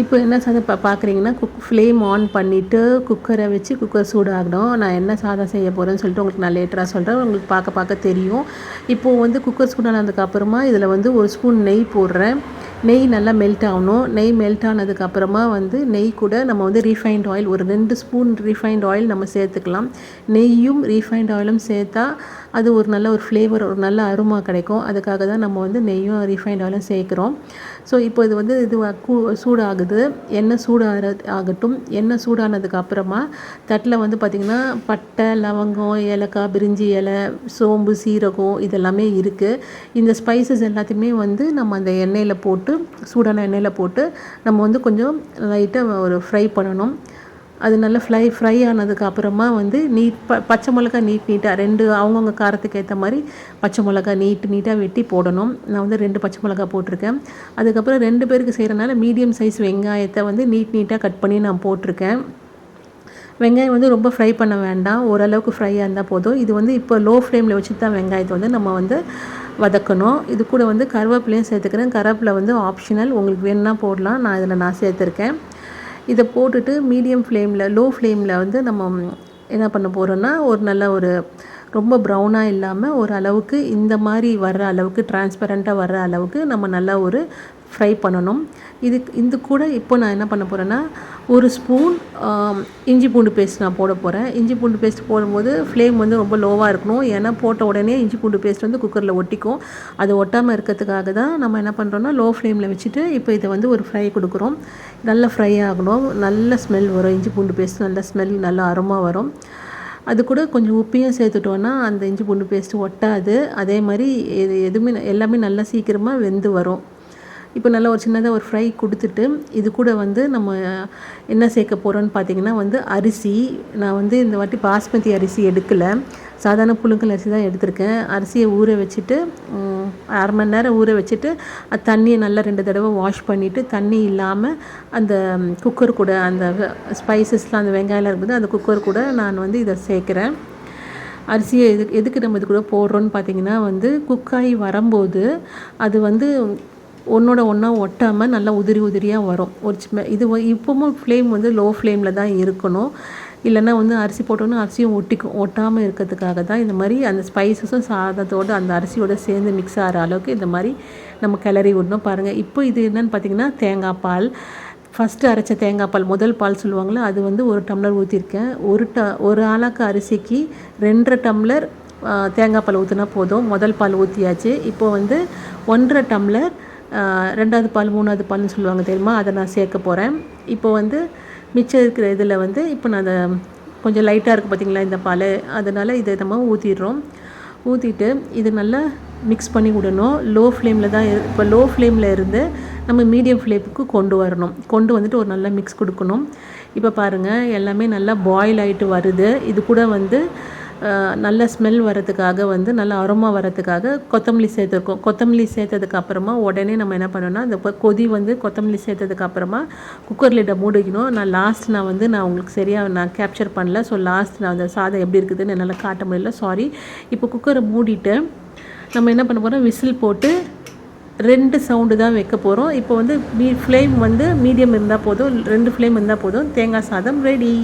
இப்போ என்ன சாதம் பா பார்க்குறீங்கன்னா குக் ஃப்ளேம் ஆன் பண்ணிவிட்டு குக்கரை வச்சு குக்கர் சூடாகணும். நான் என்ன சாதம் செய்ய போகிறேன்னு சொல்லிட்டு உங்களுக்கு நான் லேட்டராக சொல்கிறேன் உங்களுக்கு பார்க்க பார்க்க தெரியும். இப்போது வந்து குக்கர் சூடானதுக்கப்புறமா இதில் வந்து ஒரு ஸ்பூன் நெய் போடுறேன். நெய் நல்லா மெல்ட் ஆகணும். நெய் மெல்ட் ஆனதுக்கப்புறமா வந்து நெய் கூட நம்ம வந்து ரீஃபைண்ட் ஆயில் ஒரு ரெண்டு ஸ்பூன் ரீஃபைண்ட் ஆயில் நம்ம சேர்த்துக்கலாம். நெய்யும் ரீஃபைண்ட் ஆயிலும் சேர்த்தா அது ஒரு நல்ல ஒரு ஃப்ளேவர் ஒரு நல்ல அருமா கிடைக்கும். அதுக்காக தான் நம்ம வந்து நெய்யும் ரீஃபைண்ட் ஆயிலும் சேர்க்குறோம். ஸோ இப்போ இது வந்து இது சூடாகுது. எண்ணெய் சூடாகிற ஆகட்டும். எண்ணெய் சூடானதுக்கு அப்புறமா தட்டில் வந்து பார்த்திங்கன்னா பட்டை லவங்கம் ஏலக்காய் பிரிஞ்சி இலை சோம்பு சீரகம் இதெல்லாமே இருக்குது இந்த ஸ்பைசஸ் எல்லாத்தையுமே வந்து நம்ம அந்த எண்ணெயில் போட்டு சூடான எண்ணெயில் போட்டு நம்ம வந்து கொஞ்சம் லைட்டாக ஒரு ஃப்ரை பண்ணணும். அது நல்லா ஃப்ரை ஃப்ரை ஆனதுக்கு அப்புறமா வந்து நீட் ப பச்சை மிளகா நீட் நீட்டாக ரெண்டு அவங்கவுங்க காரத்துக்கு ஏற்ற மாதிரி பச்சை மிளகா நீட் நீட்டாக வெட்டி போடணும். நான் வந்து ரெண்டு பச்சை மிளகா போட்டிருக்கேன். அதுக்கப்புறம் ரெண்டு பேருக்கு செய்கிறனால மீடியம் சைஸ் வெங்காயத்தை வந்து நீட் நீட்டாக கட் பண்ணி நான் போட்டிருக்கேன். வெங்காயம் வந்து ரொம்ப ஃப்ரை பண்ண வேண்டாம். ஓரளவுக்கு ஃப்ரையாக இருந்தால் போதும். இது வந்து இப்போ லோ ஃப்ளேமில் வச்சு தான் வெங்காயத்தை வந்து நம்ம வந்து வதக்கணும். இது கூட வந்து கருவேப்பிலையும் சேர்த்துக்கிறேன். கருவேப்பிலை வந்து ஆப்ஷனல் உங்களுக்கு வேணும்னா போடலாம். நான் இதில் நான் சேர்த்துருக்கேன். இதை போட்டுட்டு மீடியம் ஃப்ளேமில் லோ ஃப்ளேமில் வந்து நம்ம என்ன பண்ண போகிறோன்னா ஒரு நல்ல ஒரு ரொம்ப ப்ரௌனாக இல்லாமல் ஒரு அளவுக்கு இந்த மாதிரி வர்ற அளவுக்கு டிரான்ஸ்பரண்ட்டாக வர்ற அளவுக்கு நம்ம நல்லா ஒரு ஃப்ரை பண்ணணும். இது இது கூட இப்போ நான் என்ன பண்ண போகிறேன்னா ஒரு ஸ்பூன் இஞ்சி பூண்டு பேஸ்ட் நான் போட போகிறேன் இஞ்சி பூண்டு பேஸ்ட் போடும்போது ஃப்ளேம் வந்து ரொம்ப லோவாக இருக்கணும். ஏன்னா போட்ட உடனே இஞ்சி பூண்டு பேஸ்ட் வந்து குக்கரில் ஒட்டிக்கும். அது ஒட்டாமல் இருக்கிறதுக்காக தான் நம்ம என்ன பண்ணுறோன்னா லோ ஃப்ளேமில் வச்சுட்டு இப்போ இதை வந்து ஒரு ஃப்ரை கொடுக்குறோம். நல்லா ஃப்ரை ஆகணும். நல்ல ஸ்மெல் வரும். இஞ்சி பூண்டு பேஸ்ட் நல்ல ஸ்மெல் நல்லா அருமாக வரும். அது கூட கொஞ்சம் உப்பையும் சேர்த்துட்டோன்னா அந்த இஞ்சி பூண்டு பேஸ்ட்டு ஒட்டாது. அதே மாதிரி எது எதுவுமே எல்லாமே நல்லா சீக்கிரமாக வெந்து வரும். இப்போ நல்லா ஒரு சின்னதாக ஒரு ஃப்ரை கொடுத்துட்டு இது கூட வந்து நம்ம என்ன சேர்க்க போகிறோன்னு பார்த்தீங்கன்னா வந்து அரிசி. நான் வந்து இந்த வாட்டி பாஸ்மதி அரிசி எடுக்கலை. சாதாரண புழுங்கல் அரிசி தான் எடுத்திருக்கேன். அரிசியை ஊற வச்சுட்டு அரை மணி நேரம் ஊற வச்சுட்டு தண்ணியை நல்லா ரெண்டு தடவை வாஷ் பண்ணிவிட்டு தண்ணி இல்லாமல் அந்த குக்கர் கூட அந்த ஸ்பைசஸ்லாம் அந்த வெங்காயம்லாம் இருக்குது அந்த குக்கர் கூட நான் வந்து இதை சேர்க்குறேன். அரிசியை எதுக்கு எதுக்கு நம்ம இது கூட போடுறோன்னு பார்த்தீங்கன்னா வந்து குக்காகி வரும்போது அது வந்து ஒன்றோட ஒன்றா ஒட்டாமல் நல்லா உதிரி உதிரியாக வரும். ஒரு சின்ன இது இப்போவும் ஃப்ளேம் வந்து லோ ஃப்ளேமில் தான் இருக்கணும். இல்லைன்னா வந்து அரிசி போட்டோன்னா அரிசியும் ஒட்டிக்கும். ஒட்டாமல் இருக்கிறதுக்காக தான் இந்த மாதிரி அந்த ஸ்பைசஸும் சாதத்தோடு அந்த அரிசியோடு சேர்ந்து மிக்ஸ் ஆகிற அளவுக்கு இந்த மாதிரி நம்ம கிளறி விடணும். பாருங்கள் இப்போ இது என்னென்னு பார்த்தீங்கன்னா தேங்காய் பால். ஃபஸ்ட்டு அரைச்ச தேங்காய் பால் முதல் பால் சொல்லுவாங்களே அது வந்து ஒரு டம்ளர் ஊற்றிருக்கேன் ஒரு ட ஒரு ஆளாக்கு அரிசிக்கு ரெண்டரை டம்ளர் தேங்காய் பால் ஊற்றினா போதும். முதல் பால் ஊற்றியாச்சு இப்போ வந்து ஒன்றரை டம்ளர் ரெண்டாவது பால் மூணாவது பால்னு சொல்லுவாங்க தெரியுமா? அதை நான் சேர்க்க போகிறேன் இப்போ வந்து மிச்சம் இருக்கிற இதில் வந்து இப்போ நான் அதை கொஞ்சம் லைட்டாக இருக்குது பார்த்திங்களா இந்த பால்? அதனால் இதை நம்ம ஊற்றிடுறோம் ஊற்றிட்டு இது நல்லா மிக்ஸ் பண்ணி விடணும். லோ ஃப்ளேமில் தான் இப்போ லோ ஃப்ளேமில் இருந்து நம்ம மீடியம் ஃப்ளேமுக்கு கொண்டு வரணும். கொண்டு வந்துட்டு ஒரு நல்ல மிக்ஸ் கொடுக்கணும். இப்போ பாருங்கள் எல்லாமே நல்லா பாயில் ஆகிட்டு வருது. இது கூட வந்து நல்ல ஸ்மெல் வரதுக்காக வந்து நல்ல அருமா வரதுக்காக கொத்தமல்லி சேர்த்துருக்கோம். கொத்தமல்லி சேர்த்ததுக்கு அப்புறமா உடனே நம்ம என்ன பண்ணோம்னா அந்த கொதி வந்து கொத்தமல்லி சேர்த்ததுக்கு அப்புறமா குக்கர் லிட்டை மூடிக்கணும். நான் லாஸ்ட் நான் வந்து நான் உங்களுக்கு சரியாக நான் கேப்சர் பண்ணல. ஸோ லாஸ்ட் நான் அந்த சாதம் எப்படி இருக்குதுன்னு என்னால் காட்ட முடியல. சாரி இப்போ குக்கரை மூடிட்டு நம்ம என்ன பண்ண போகிறோம் விசில் போட்டு ரெண்டு சவுண்டு தான் வைக்க போகிறோம் இப்போ வந்து மீ ஃப்ளேம் வந்து மீடியம் இருந்தால் போதும். ரெண்டு ஃப்ளேம் இருந்தால் போதும். தேங்காய் சாதம் ரெடி